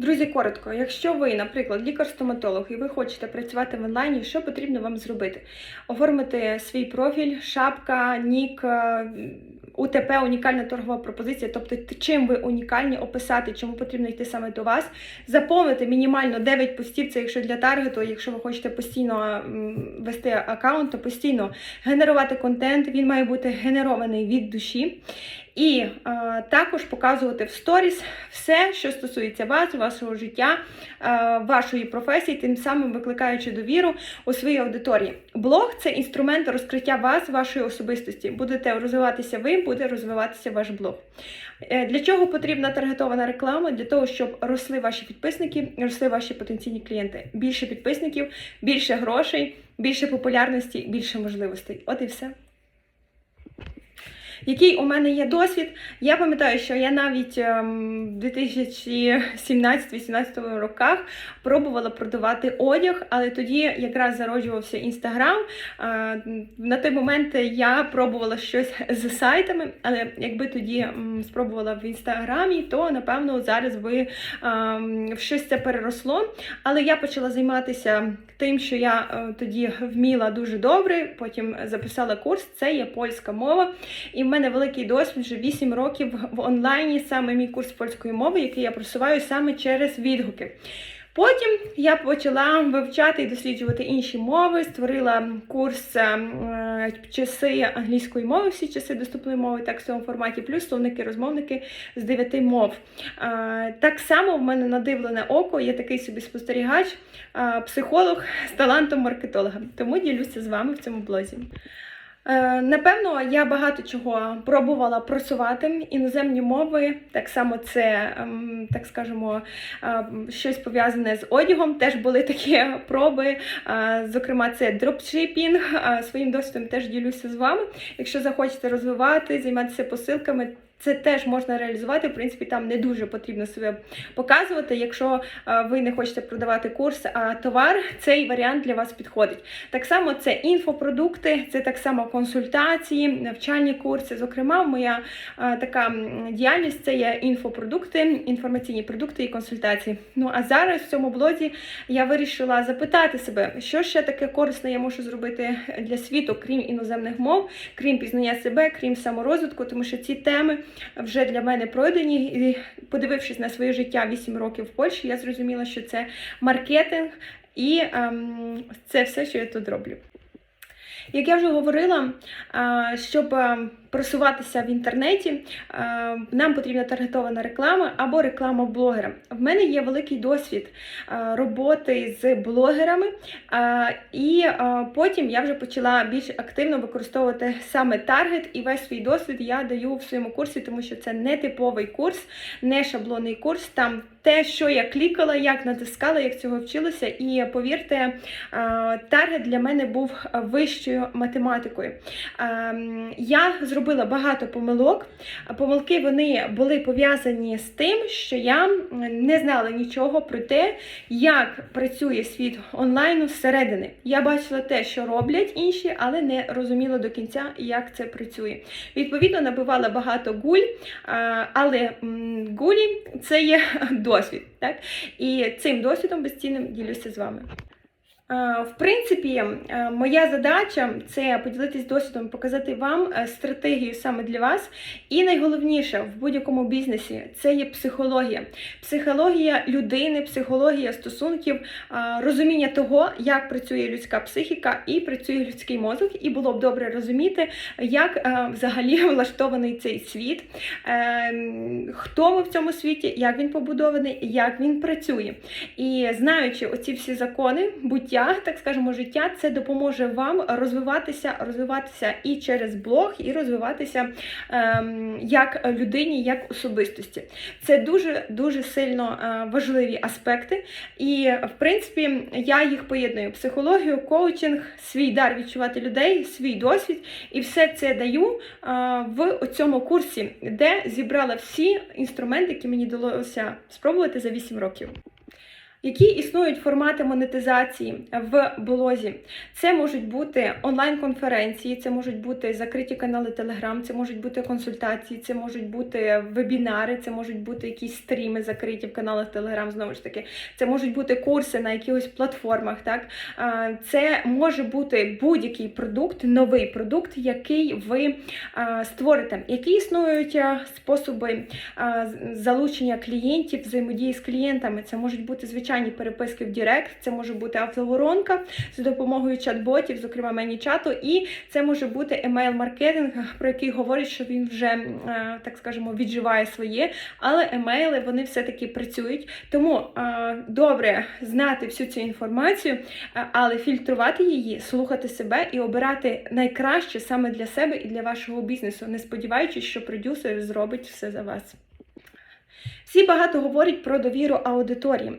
Друзі, коротко, якщо ви, наприклад, лікар-стоматолог і ви хочете працювати в онлайні, що потрібно вам зробити? Оформити свій профіль, шапка, нік, е, УТП, унікальна торгова пропозиція, тобто чим ви унікальні, описати, чому потрібно йти саме до вас, заповнити мінімально 9 постів, це якщо для таргету, якщо ви хочете постійно вести аккаунт, то постійно генерувати контент, він має бути генерований від душі. І е, також показувати в сторіс все, що стосується вас, вашого життя, е, вашої професії, тим самим викликаючи довіру у своїй аудиторії. Блог це інструмент розкриття вас, вашої особистості. Будете розвиватися ви, буде розвиватися ваш блог. Е, Для чого потрібна таргетована реклама? Для того, щоб росли ваші підписники, росли ваші потенційні клієнти. Більше підписників, більше грошей, більше популярності, більше можливостей. От і все. Який у мене є досвід? Я пам'ятаю, що я навіть ем, в 2017-18 роках пробувала продавати одяг, але тоді якраз зароджувався інстаграм. На той момент я пробувала щось з сайтами, але якби тоді спробувала в інстаграмі, то напевно зараз би ем, щось це переросло. Але я почала займатися тим, що я е, тоді вміла дуже добре. Потім записала курс. Це є польська мова. І мене великий досвід вже 8 років в онлайні, саме мій курс польської мови, який я просуваю саме через відгуки. Потім я почала вивчати і досліджувати інші мови, створила курс е, е, часи англійської мови, всі часи доступної мови, так в цьому форматі, плюс словники, розмовники з дев'яти мов. Е, Так само в мене надивлене око, є такий собі спостерігач, е, психолог з талантом маркетолога. Тому ділюся з вами в цьому блозі. Е, Напевно, я багато чого пробувала просувати. Іноземні мови, так само це, ем, так скажемо, е, щось пов'язане з одягом. Теж були такі проби. Е, Зокрема, це дропшипінг. Своїм досвідом теж ділюся з вами. Якщо захочете розвивати, займатися посилками. Це теж можна реалізувати. В принципі, там не дуже потрібно себе показувати. Якщо е, ви не хочете продавати курс, а товар, цей варіант для вас підходить. Так само це інфопродукти, це так само консультації, навчальні курси. Зокрема, моя е, така діяльність це є інфопродукти, інформаційні продукти і консультації. Ну а зараз в цьому блозі я вирішила запитати себе, що ще таке корисне я можу зробити для світу, крім іноземних мов, крім пізнання себе, крім саморозвитку, тому що ці теми вже для мене пройдені. І подивившись на своє життя 8 років в Польщі, я зрозуміла, що це маркетинг і ем, це все, що я тут роблю. Як я вже говорила, щоб е, просуватися в інтернеті, е, нам потрібна таргетована реклама або реклама блогера. В мене є великий досвід е, роботи з блогерами, е, і потім я вже почала більш активно використовувати саме таргет, і весь свій досвід я даю в своєму курсі, тому що це не типовий курс, не шаблонний курс. Там те, що я клікала, як натискала, як цього вчилася, і повірте, таргет для мене був вищою математикою. Ем, Я зробила багато помилок. Помилки вони були пов'язані з тим, що я не знала нічого про те, як працює світ онлайну зсередини. Я бачила те, що роблять інші, але не розуміла до кінця, як це працює. Відповідно, набивала багато гуль, але гулі це є досвід. Так? І цим досвідом безцінним ділюся з вами. Е, В принципі, е, моя задача це поділитись досвідом, показати вам е, стратегію саме для вас. І найголовніше в будь-якому бізнесі це є психологія. Психологія людини, психологія стосунків, розуміння того, як працює людська психіка і працює людський мозок. І було б добре розуміти, як взагалі влаштований цей світ, хто ми в цьому світі, як він побудований, як він працює. І знаючи оці всі закони буття, так скажемо, життя, це допоможе вам розвиватися, розвиватися і через блог, і розвиватися ем, як людині, як особистості. Це дуже дуже сильно е, важливі аспекти. І в принципі я їх поєдную: психологію, коучинг, свій дар відчувати людей, свій досвід, і все це даю е, в цьому курсі, де зібрала всі інструменти, які мені вдалося спробувати за 8 років. Які існують формати монетизації в блозі? Це можуть бути онлайн-конференції, це можуть бути закриті канали Telegram, це можуть бути консультації, це можуть бути вебінари, це можуть бути якісь стріми закриті в каналах Telegram, знову ж таки, це можуть бути курси на якихось платформах. Так Це може бути будь-який продукт, новий продукт, який ви створите. Які існують способи залучення клієнтів, взаємодії з клієнтами? Це можуть бути звичайні переписки в Директ, це може бути автоворонка за допомогою чат-ботів, зокрема ManyChat, і це може бути емейл-маркетинг, про який говорять, що він вже е, так скажемо відживає своє, але емейли вони все-таки працюють. Тому е, добре знати всю цю інформацію, е, але фільтрувати її, слухати себе і обирати найкраще саме для себе і для вашого бізнесу, не сподіваючись, що продюсер зробить все за вас. Всі багато говорять про довіру аудиторії.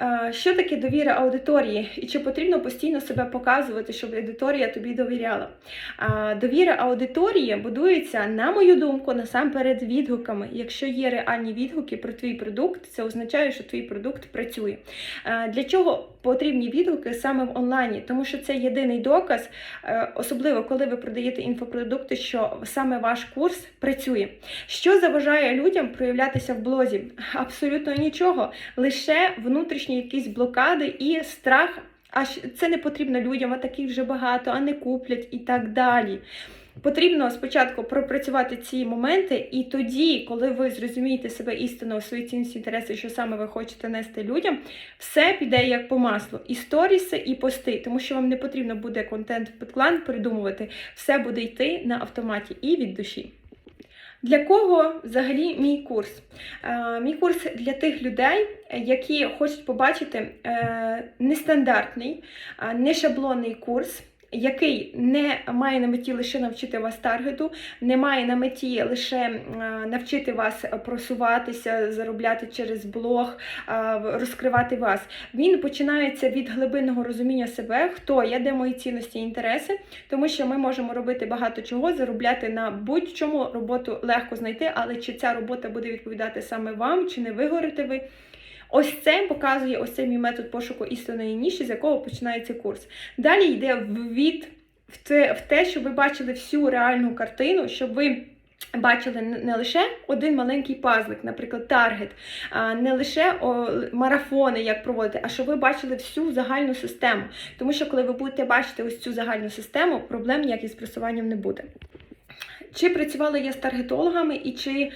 Е, Що таке довіра аудиторії? І чи потрібно постійно себе показувати, щоб аудиторія тобі довіряла? Довіра аудиторії будується, на мою думку, насамперед відгуками. Якщо є реальні відгуки про твій продукт, це означає, що твій продукт працює. Е, Для чого потрібні відгуки саме в онлайні? Тому що це єдиний доказ, е, особливо коли ви продаєте інфопродукти, що саме ваш курс працює. Що заважає людям проявлятися в блозі? Абсолютно нічого, лише внутрішні якісь блокади і страх. А це не потрібно людям, а таких вже багато, а не куплять і так далі. Потрібно спочатку пропрацювати ці моменти, і тоді, коли ви зрозумієте себе істинно, свої цінності, інтереси, що саме ви хочете нести людям, все піде як по маслу. І сторіси, і пости, тому що вам не потрібно буде контент в підклан придумувати, все буде йти на автоматі і від душі. Для кого взагалі мій курс? Е, Мій курс для тих людей, які хочуть побачити е, нестандартний, не шаблонний курс. Який не має на меті лише навчити вас таргету, не має на меті лише навчити вас просуватися, заробляти через блог, розкривати вас. Він починається від глибинного розуміння себе, хто я, де мої цінності і інтереси, тому що ми можемо робити багато чого, заробляти на будь-чому роботу легко знайти, але чи ця робота буде відповідати саме вам, чи не вигорите ви. Ось це показує ось цей мій метод пошуку істинної ніші, з якого починається курс. Далі йде від в те, в те, щоб ви бачили всю реальну картину, щоб ви. Бачили не- лише один маленький пазлик, наприклад, таргет, не лише марафони, як проводити, а щоб ви бачили всю загальну систему. Тому що, коли ви будете бачити ось цю загальну систему, проблем ніяких з просуванням не буде. Чи працювала я з таргетологами і чи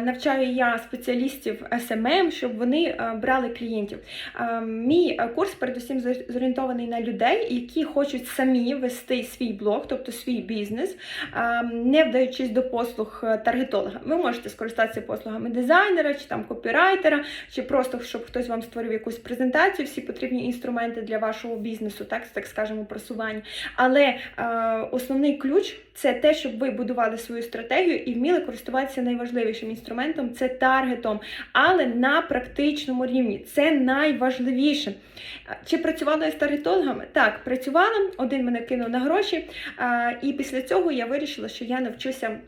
навчаю я спеціалістів SMM, щоб вони а, брали клієнтів? А, мій курс передусім зорієнтований на людей, які хочуть самі вести свій блог, тобто свій бізнес, не вдаючись до послуг е, таргетолога. Ви можете скористатися послугами дизайнера, чи там копірайтера, чи просто щоб хтось вам створив якусь презентацію, всі потрібні інструменти для вашого бізнесу, так, так скажемо, просування. Але е, основний ключ це те, щоб ви будували свою стратегію і вміли користуватися найважливішим інструментом це таргетом, але на практичному рівні. Це найважливіше. Чи працювала я з таргетологами? Так, працювала. Один мене кинув на гроші, і після цього я вирішила, що я навчуся.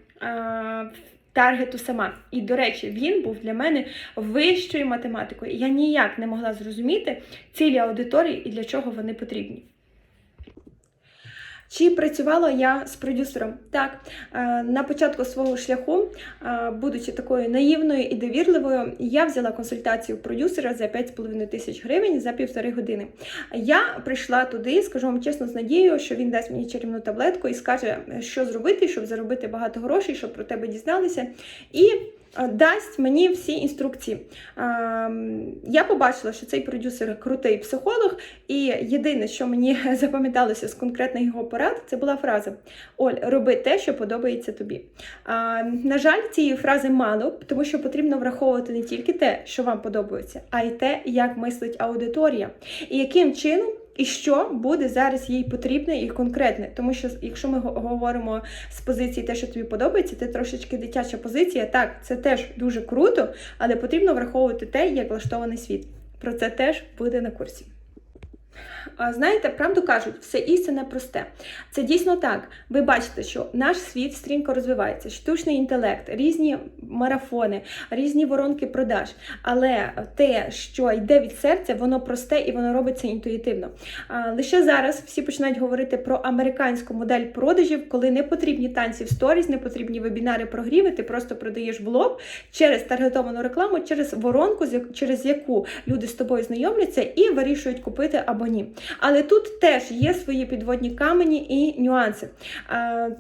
Таргету сама. І, до речі, він був для мене вищою математикою. Я ніяк не могла зрозуміти цілі аудиторії і для чого вони потрібні. Чи працювала я з продюсером? Так, е, на початку свого шляху, е, будучи такою наївною і довірливою, я взяла консультацію продюсера за 5,5 тисяч гривень за півтори години. Я прийшла туди, скажу вам чесно, з надією, що він дасть мені чарівну таблетку і скаже, що зробити, щоб заробити багато грошей, щоб про тебе дізналися. І дасть мені всі інструкції. Ем, Я побачила, що цей продюсер крутий психолог, і єдине, що мені запам'яталося з конкретних його порад, це була фраза: Оль, роби те, що подобається тобі. На жаль, цієї фрази мало, тому що потрібно враховувати не тільки те, що вам подобається, а й те, як мислить аудиторія, і яким чином. І що буде зараз їй потрібне і конкретне, тому що якщо ми говоримо з позиції те, що тобі подобається, це трошечки дитяча позиція. Так, це теж дуже круто, але потрібно враховувати те, як влаштований світ. Про це теж буде на курсі. Знаєте, правду кажуть, все істинне просте. Це дійсно так. Ви бачите, що наш світ стрімко розвивається, штучний інтелект, різні марафони, різні воронки продаж. Але те, що йде від серця, воно просте і воно робиться інтуїтивно. Лише зараз всі починають говорити про американську модель продажів, коли не потрібні танці в сторіс, не потрібні вебінари прогріви, ти просто продаєш в через таргетовану рекламу, через воронку, через яку люди з тобою знайомляться і вирішують купити або ні. Але тут теж є свої підводні камені і нюанси.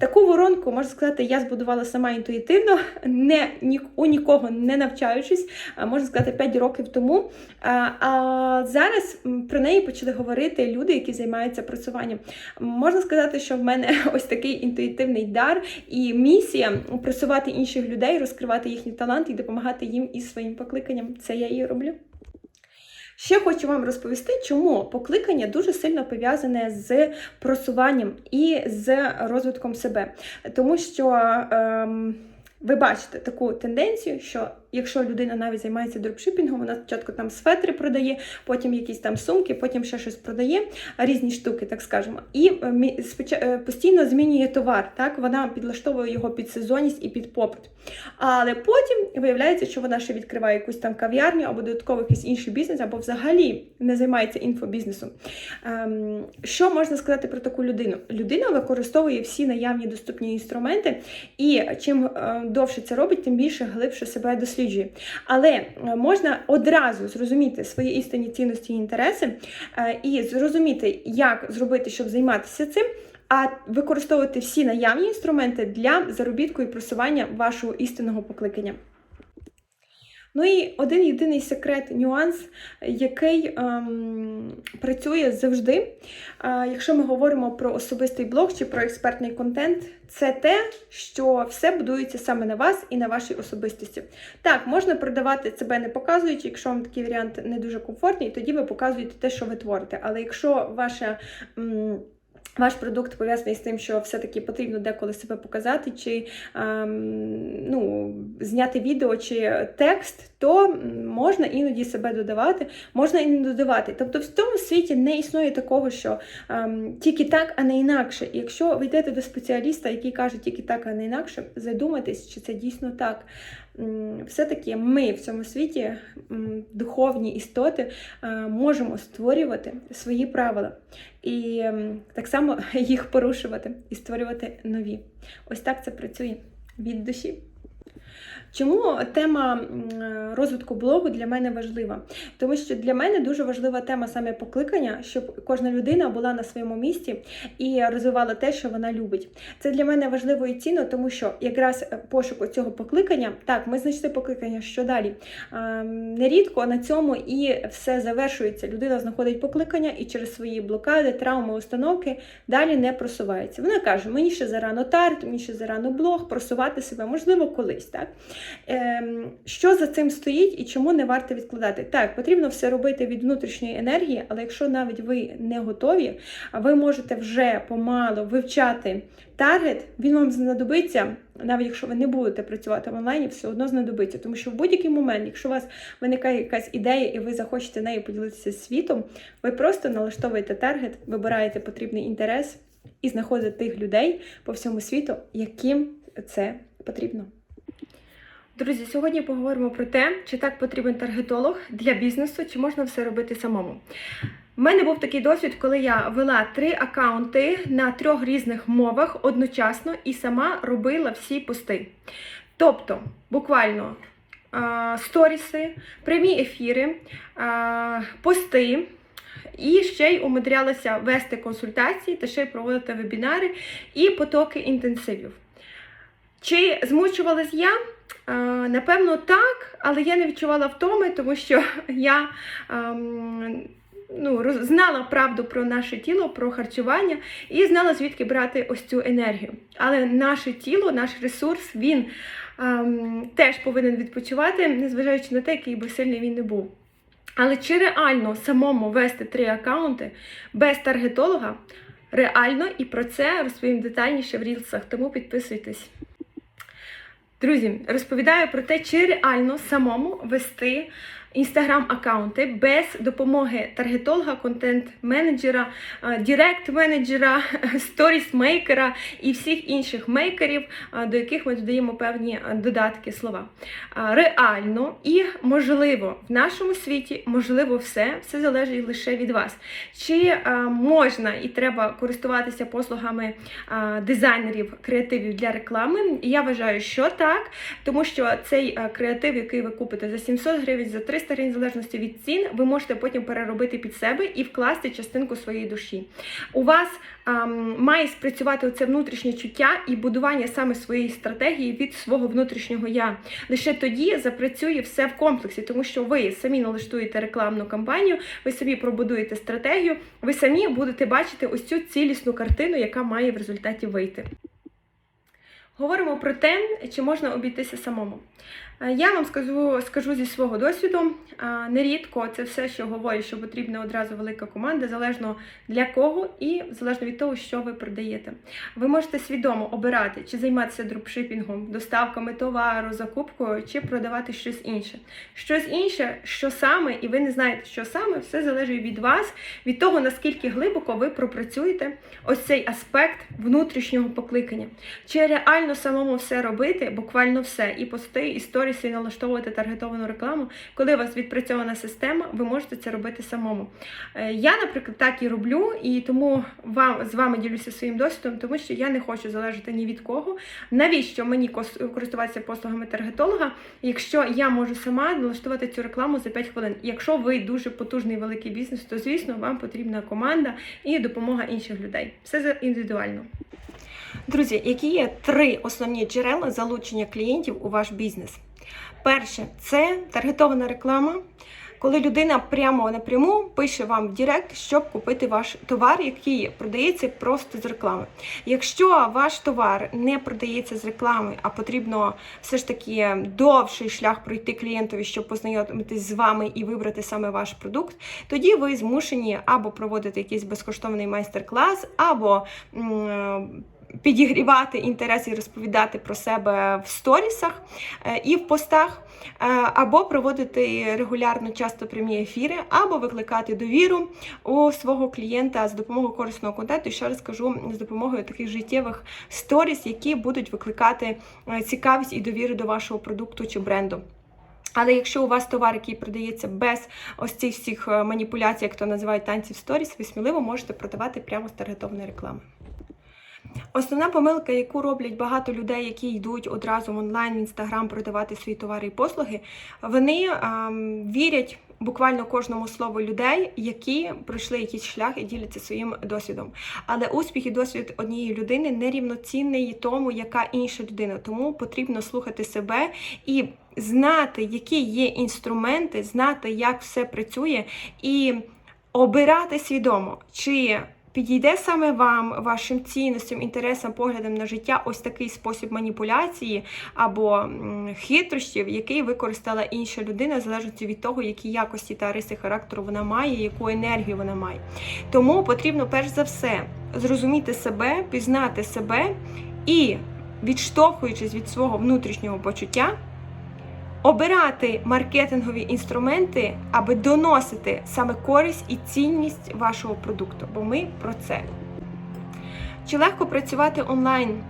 Таку воронку, можна сказати, я збудувала сама інтуїтивно, не, у нікого не навчаючись, можна сказати, 5 років тому. А зараз про неї почали говорити люди, які займаються просуванням. Можна сказати, що в мене ось такий інтуїтивний дар і місія просувати інших людей, розкривати їхні таланти і допомагати їм із своїм покликанням. Це я і роблю. Ще хочу вам розповісти, чому покликання дуже сильно пов'язане з просуванням і з розвитком себе. Тому що ем, ви бачите таку тенденцію, що якщо людина навіть займається дропшипінгом, вона спочатку там светри продає, потім якісь там сумки, потім ще щось продає, різні штуки, так скажемо, і е, е, постійно змінює товар. Так вона підлаштовує його під сезонність і під попит. Але потім виявляється, що вона ще відкриває якусь там кав'ярню або додатково якийсь інший бізнес, або взагалі не займається інфобізнесом. Ем, що можна сказати про таку людину? Людина використовує всі наявні доступні інструменти, і чим е, довше це робить, тим більше глибше себе досліджує. Але е, можна одразу зрозуміти свої істинні цінності і інтереси е, і зрозуміти, як зробити, щоб займатися цим. А використовувати всі наявні інструменти для заробітку і просування вашого істинного покликання. Ну і один єдиний секрет, нюанс, який ем, працює завжди. А, якщо ми говоримо про особистий блог чи про експертний контент, це те, що все будується саме на вас і на вашій особистості. Так, можна продавати себе не показуючи, якщо вам такий варіант не дуже комфортний, тоді ви показуєте те, що ви творите. Але якщо ваша. м, ваш продукт пов'язаний з тим, що все-таки потрібно деколи себе показати, чи ем, ну, зняти відео чи текст, то можна іноді себе додавати, можна і не додавати. Тобто в тому світі не існує такого, що ем, тільки так, а не інакше. І якщо ви йдете до спеціаліста, який каже тільки так, а не інакше, задумайтесь, чи це дійсно так. Все-таки ми в цьому світі, духовні істоти, е, можемо створювати свої правила і так само їх порушувати і створювати нові. Ось так це працює від душі. Чому тема розвитку блогу для мене важлива? Тому що для мене дуже важлива тема саме покликання, щоб кожна людина була на своєму місці і розвивала те, що вона любить. Це для мене важливо і цінно, тому що якраз е, пошук цього покликання, так, ми знайшли покликання, що далі. Нерідко на цьому і все завершується. Людина знаходить покликання і через свої блокади, травми, установки далі не просувається. Вона каже: мені ще зарано тарт, мені ще зарано блог, просувати себе, можливо, колись. Так? Ем, Що за цим стоїть і чому не варто відкладати? Так, потрібно все робити від внутрішньої енергії, але якщо навіть ви не готові, ви можете вже помало вивчати таргет, він вам знадобиться, навіть якщо ви не будете працювати в онлайні, все одно знадобиться. Тому що в будь-який момент, якщо у вас виникає якась ідея і ви захочете нею поділитися світом, ви просто налаштовуєте таргет, вибираєте потрібний інтерес і знаходите тих людей по всьому світу, яким це потрібно. Друзі, сьогодні поговоримо про те, чи так потрібен таргетолог для бізнесу, чи можна все робити самому. У мене був такий досвід, коли я вела три акаунти на трьох різних мовах одночасно і сама робила всі пости. Тобто, буквально сторіси, прямі ефіри, пости. І ще й умудрялася вести консультації та ще й проводити вебінари і потоки інтенсивів. Чи змучувалась я? Е, Напевно, так, але я не відчувала втоми, тому що я ем, ну, знала правду про наше тіло, про харчування і знала, звідки брати ось цю енергію. Але наше тіло, наш ресурс, він ем, теж повинен відпочивати, незважаючи на те, який би сильний він не був. Але чи реально самому вести три акаунти без таргетолога? Реально, і про це розповім детальніше в рілсах, тому підписуйтесь. Друзі, розповідаю про те, чи реально самому вести інстаграм-аккаунти без допомоги таргетолога, контент-менеджера, е, директ-менеджера, сторіс-мейкера і всіх інших мейкерів, е, до яких ми додаємо певні е, додатки слова. Реально і можливо в нашому світі можливо все, все залежить лише від вас. Чи можна і треба користуватися послугами дизайнерів креативів для реклами? Я вважаю, що так, тому що цей креатив, який ви купите за 700 гривень, за 300 гривень, в залежності від цін, ви можете потім переробити під себе і вкласти частинку своєї душі. У вас ем, має спрацювати оце внутрішнє чуття і будування саме своєї стратегії від свого внутрішнього я. Лише тоді запрацює все в комплексі, тому що ви самі налаштуєте рекламну кампанію, ви самі пробудуєте стратегію, ви самі будете бачити ось цю цілісну картину, яка має в результаті вийти. Говоримо про те, чи можна обійтися самому. Е, Я вам скажу, скажу зі свого досвіду. е, Нерідко це все, що говорю, що потрібна одразу велика команда, залежно для кого і залежно від того, що ви продаєте. Ви можете свідомо обирати, чи займатися дропшипінгом, доставками товару, закупкою, чи продавати щось інше. Щось інше, що саме, і ви не знаєте, що саме, все залежить від вас, від того, наскільки глибоко ви пропрацюєте ось цей аспект внутрішнього покликання. Чи реально самому все робити, буквально все, і пости, і сторіси, і налаштовувати таргетовану рекламу, коли у вас відпрацьована система, ви можете це робити самому. Е, Я, наприклад, так і роблю, і тому вам з вами ділюся своїм досвідом, тому що я не хочу залежати ні від кого. Навіщо мені користуватися послугами таргетолога, якщо я можу сама налаштувати цю рекламу за 5 хвилин? Якщо ви дуже потужний великий бізнес, то звісно вам потрібна команда і допомога інших людей. Все за- індивідуально. Друзі, які є три основні джерела залучення клієнтів у ваш бізнес? Перше це таргетована реклама. Коли людина прямо напряму пише вам в Директ, щоб купити ваш товар, який продається просто з реклами. Якщо ваш товар не продається з реклами, а потрібно все ж таки довший шлях пройти клієнтові, щоб познайомитись з вами і вибрати саме ваш продукт, тоді ви змушені або проводити якийсь безкоштовний майстер-клас, або підігрівати інтерес і розповідати про себе в сторісах е, і в постах, е, або проводити регулярно часто прямі ефіри, або викликати довіру у свого клієнта з допомогою корисного контенту. І ще раз кажу, з допомогою таких життєвих сторіс, які будуть викликати е, цікавість і довіру до вашого продукту чи бренду. Але якщо у вас товар, який продається без ось цих всіх маніпуляцій, як то називають танців сторіс, ви сміливо можете продавати прямо з таргетованої реклами. Основна помилка, яку роблять багато людей, які йдуть одразу в онлайн в інстаграм продавати свої товари і послуги, вони ем, вірять буквально кожному слову людей, які пройшли якийсь шлях і діляться своїм досвідом. Але успіх і досвід однієї людини не рівноцінний тому, яка інша людина. Тому потрібно слухати себе і знати, які є інструменти, знати, як все працює, і обирати свідомо, чи підійде саме вам, вашим цінностям, інтересам, поглядам на життя ось такий спосіб маніпуляції або хитрощів, який використала інша людина, в залежності від того, які якості та риси характеру вона має, яку енергію вона має. Тому потрібно перш за все зрозуміти себе, пізнати себе і, відштовхуючись від свого внутрішнього почуття, обирати маркетингові інструменти, аби доносити саме користь і цінність вашого продукту. Бо ми про це. Чи легко працювати онлайн?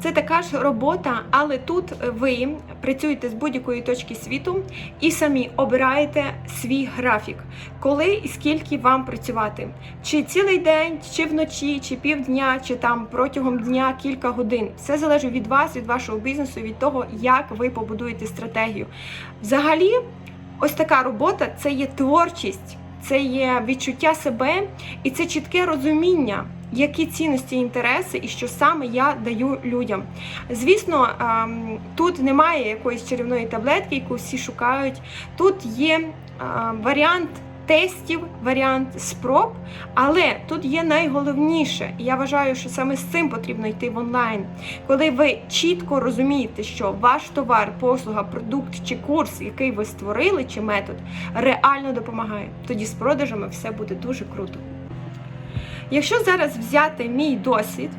Це така ж робота, але тут ви працюєте з будь-якої точки світу і самі обираєте свій графік, коли і скільки вам працювати. Чи цілий день, чи вночі, чи півдня, чи там протягом дня кілька годин. Все залежить від вас, від вашого бізнесу, від того, як ви побудуєте стратегію. Взагалі, ось така робота це є творчість, це є відчуття себе і це чітке розуміння які цінності і інтереси, і що саме я даю людям. Звісно, ем, тут немає якоїсь чарівної таблетки, яку всі шукають. Тут є е, варіант. Тестів, варіант спроб, але тут є найголовніше, і я вважаю, що саме з цим потрібно йти в онлайн, коли ви чітко розумієте, що ваш товар, послуга, продукт чи курс, який ви створили, чи метод, реально допомагає. Тоді з продажами все буде дуже круто. Якщо зараз взяти мій досвід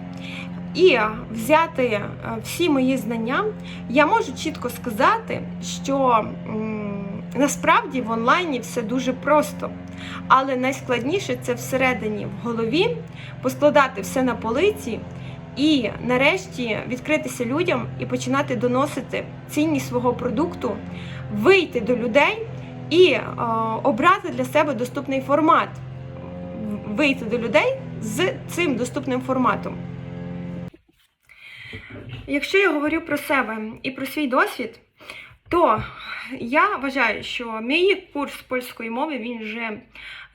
і взяти е, всі мої знання, я можу чітко сказати, що Насправді в онлайні все дуже просто, але найскладніше це всередині в голові поскладати все на полиці і нарешті відкритися людям і починати доносити цінність свого продукту, вийти до людей і е, обрати для себе доступний формат. Вийти до людей з цим доступним форматом. Якщо я говорю про себе і про свій досвід, то я вважаю, що мій курс польської мови він вже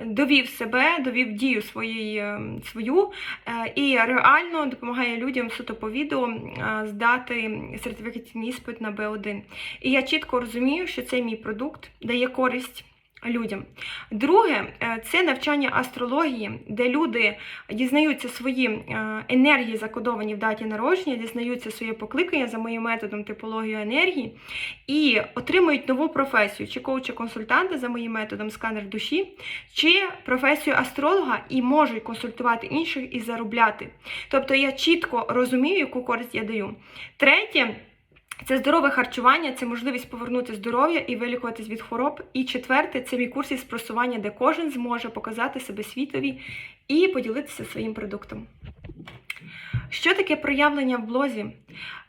довів себе, довів дію своєї, е, свою е, і реально допомагає людям суто по відео е, здати сертифікаційний іспит на Б1. І я чітко розумію, що цей мій продукт дає користь. Людям. Друге, е, це навчання астрології, де люди дізнаються свої е, енергії, закодовані в даті народження, дізнаються своє покликання за моїм методом типологію енергії і отримують нову професію, чи коуча-консультанта за моїм методом сканер душі, чи професію астролога і можуть консультувати інших і заробляти. Тобто я чітко розумію, яку користь я даю. Третє. Це здорове харчування, це можливість повернути здоров'я і вилікуватись від хвороб. І четверте це мій курс із просування, де кожен зможе показати себе світові і поділитися своїм продуктом. Що таке проявлення в блозі?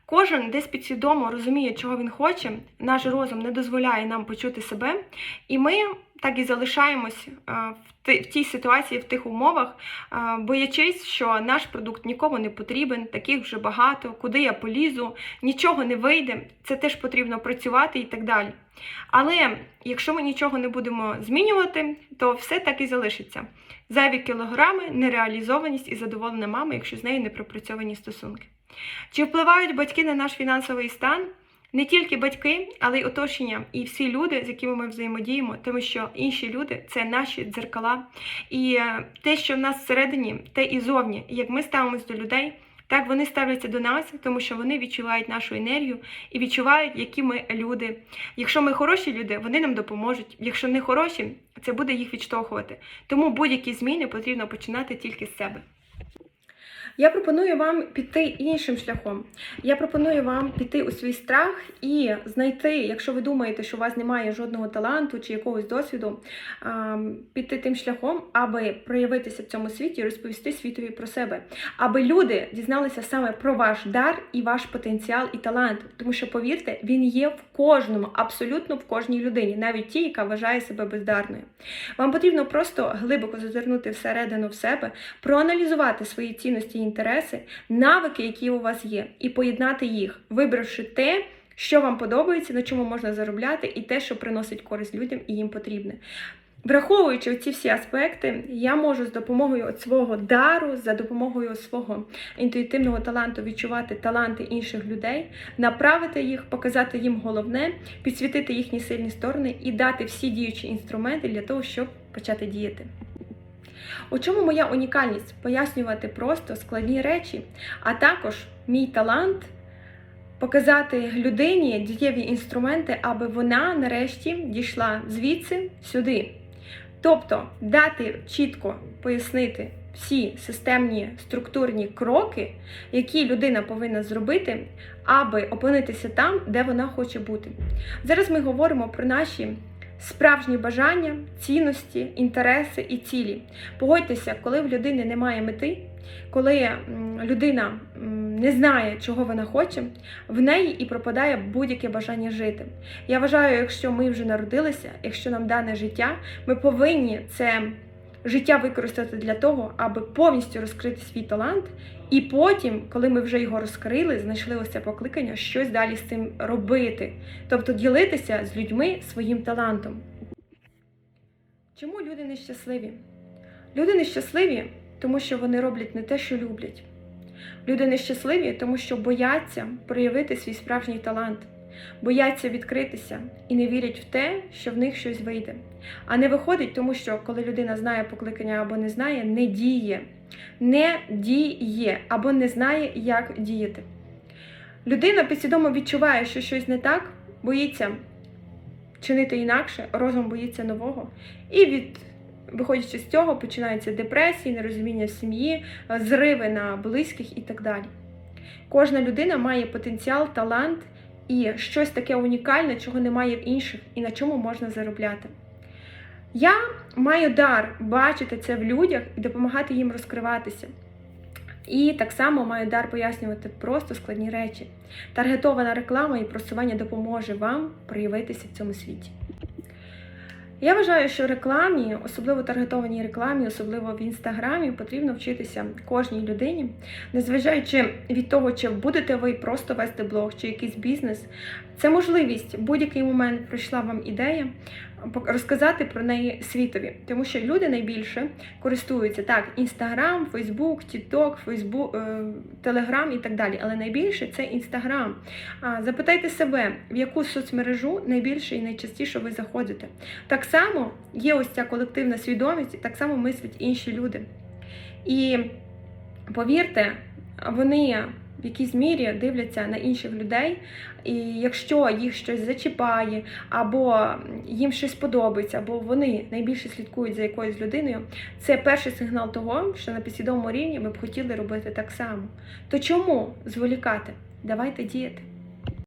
Кожен десь підсвідомо розуміє, чого він хоче. Наш розум не дозволяє нам почути себе, і ми так і залишаємось в тій ситуації, в тих умовах, боячись, що наш продукт нікому не потрібен, таких вже багато, куди я полізу, нічого не вийде, це теж потрібно працювати і так далі. Але якщо ми нічого не будемо змінювати, то все так і залишиться. Зайві кілограми, нереалізованість і задоволена мама, якщо з нею не пропрацьовані стосунки. Чи впливають батьки на наш фінансовий стан? Не тільки батьки, але й оточення, і всі люди, з якими ми взаємодіємо, тому що інші люди це наші дзеркала. І е, те, що в нас всередині, те і зовні, як ми ставимося до людей, так вони ставляться до нас, тому що вони відчувають нашу енергію і відчувають, які ми люди. Якщо ми хороші люди, вони нам допоможуть. Якщо не хороші, це буде їх відштовхувати. Тому будь-які зміни потрібно починати тільки з себе. Я пропоную вам піти іншим шляхом. Я пропоную вам піти у свій страх і знайти, якщо ви думаєте, що у вас немає жодного таланту чи якогось досвіду, піти тим шляхом, аби проявитися в цьому світі і розповісти світові про себе, аби люди дізналися саме про ваш дар і ваш потенціал і талант. Тому що, повірте, він є в кожному, абсолютно в кожній людині, навіть тій, яка вважає себе бездарною. Вам потрібно просто глибоко зазирнути всередину в себе, проаналізувати свої цінності інтереси, навики, які у вас є, і поєднати їх, вибравши те, що вам подобається, на чому можна заробляти, і те, що приносить користь людям і їм потрібне. Враховуючи ці всі аспекти, я можу з допомогою свого дару, за допомогою свого інтуїтивного таланту відчувати таланти інших людей, направити їх, показати їм головне, підсвітити їхні сильні сторони і дати всі діючі інструменти для того, щоб почати діяти. У чому моя унікальність? Пояснювати просто складні речі, а також мій талант показати людині дієві інструменти, аби вона нарешті дійшла звідси сюди. Тобто дати чітко пояснити всі системні структурні кроки, які людина повинна зробити, аби опинитися там, де вона хоче бути. Зараз ми говоримо про наші справжні бажання, цінності, інтереси і цілі. Погодьтеся, коли в людини немає мети, коли людина не знає, чого вона хоче, в неї і пропадає будь-яке бажання жити. Я вважаю, якщо ми вже народилися, якщо нам дане життя, ми повинні це життя використати для того, аби повністю розкрити свій талант, і потім, коли ми вже його розкрили, знайшли ось це покликання, щось далі з цим робити. Тобто ділитися з людьми своїм талантом. Чому люди нещасливі? Люди нещасливі, тому що вони роблять не те, що люблять. Люди нещасливі, тому що бояться проявити свій справжній талант бояться відкритися і не вірять в те, що в них щось вийде. А не виходить, тому що коли людина знає покликання або не знає, не діє, не діє або не знає, як діяти. Людина підсвідомо відчуває, що щось не так, боїться чинити інакше, розум боїться нового. І від Виходячи з цього, починаються депресії, нерозуміння в сім'ї, зриви на близьких і так далі. Кожна людина має потенціал, талант і щось таке унікальне, чого немає в інших, і на чому можна заробляти. Я маю дар бачити це в людях і допомагати їм розкриватися. І так само маю дар пояснювати просто складні речі. Таргетована реклама і просування допоможе вам проявитися в цьому світі. Я вважаю, що рекламі, особливо таргетованій рекламі, особливо в інстаграмі, потрібно вчитися кожній людині, незважаючи від того, чи будете ви просто вести блог чи якийсь бізнес. Це можливість в будь-який момент прийшла вам ідея розказати про неї світові, тому що люди найбільше користуються так: Інстаграм, Фейсбук, Тікток, Фейсбук, Телеграм і так далі. Але найбільше це Інстаграм. Запитайте себе, в яку соцмережу найбільше і найчастіше ви заходите. Так само є ось ця колективна свідомість, так само мислять інші люди. І повірте, вони в якійсь мірі дивляться на інших людей, і якщо їх щось зачіпає, або їм щось подобається, або вони найбільше слідкують за якоюсь людиною, це перший сигнал того, що на підсвідомому рівні ми б хотіли робити так само. То чому зволікати? Давайте діяти.